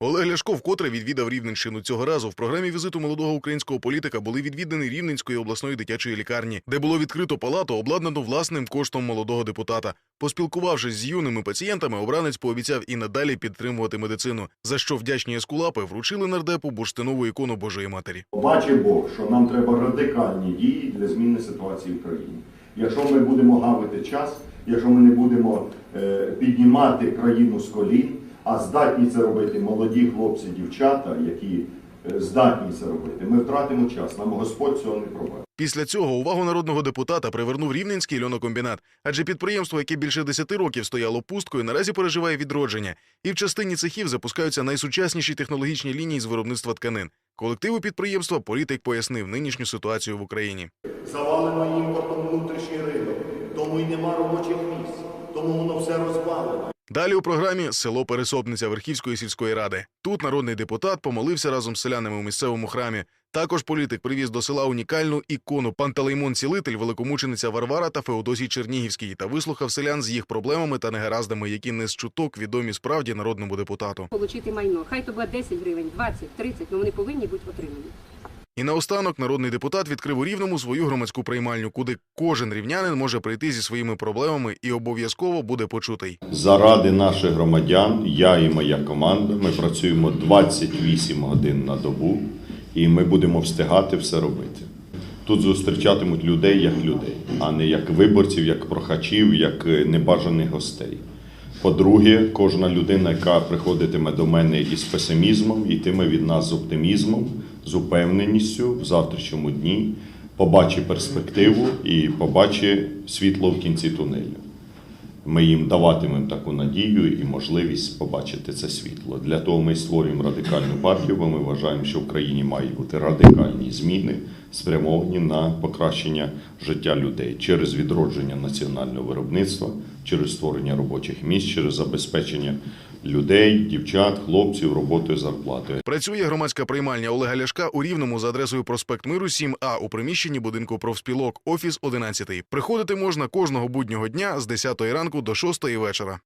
Олег Ляшко вкотре відвідав Рівненщину. Цього разу в програмі візиту молодого українського політика були відвідані Рівненської обласної дитячої лікарні, де було відкрито палату, обладнану власним коштом молодого депутата. Поспілкувавшись з юними пацієнтами, обранець пообіцяв і надалі підтримувати медицину, за що вдячні ескулапи вручили нардепу бурштинову ікону Божої Матері. Бачить Бог, що нам треба радикальні дії для зміни ситуації в країні. Якщо ми будемо гавити час, якщо ми не будемо е, піднімати країну з колін, а здатні це робити молоді хлопці, дівчата, які е, здатні це робити, ми втратимо час. Нам Господь цього не пробачить. Після цього увагу народного депутата привернув рівненський льонокомбінат, адже підприємство, яке більше 10 років стояло пусткою, наразі переживає відродження, і в частині цехів запускаються найсучасніші технологічні лінії з виробництва тканин. Колективу підприємства політик пояснив нинішню ситуацію в Україні. Завалено імпортом внутрішній ринок, тому й нема робочих місць, Далі у програмі село Пересопниця Верхівської сільської ради. Тут народний депутат помолився разом з селянами у місцевому храмі. Також політик привіз до села унікальну ікону Пантелеймон Цілитель, великомучениця Варвара та Феодосій Чернігівський та вислухав селян з їх проблемами та негараздами, які не з чуток відомі справді народному депутату. Получити майно. Хай то буде 10 гривень, 20, 30, але вони повинні бути отримані. І наостанок народний депутат відкрив у Рівному свою громадську приймальню, куди кожен рівнянин може прийти зі своїми проблемами і обов'язково буде почутий. Заради наших громадян, я і моя команда, ми працюємо 28 годин на добу і ми будемо встигати все робити. Тут зустрічатимуть людей як людей, а не як виборців, як прохачів, як небажаних гостей. По-друге, кожна людина, яка приходитиме до мене із песимізмом, йтиме від нас з оптимізмом, з упевненістю в завтрашньому дні, побачить перспективу і побачить світло в кінці тунелю. Ми їм даватимемо таку надію і можливість побачити це світло. Для того ми створюємо радикальну партію, бо ми вважаємо, що в країні мають бути радикальні зміни, спрямовані на покращення життя людей через відродження національного виробництва, через створення робочих місць, через забезпечення людей, дівчат, хлопців роботою зарплатою. Працює громадська приймальня Олега Ляшка у Рівному за адресою проспект Миру 7А у приміщенні будинку профспілок, офіс 11. Приходити можна кожного буднього дня з 10 ранку до 6 вечора.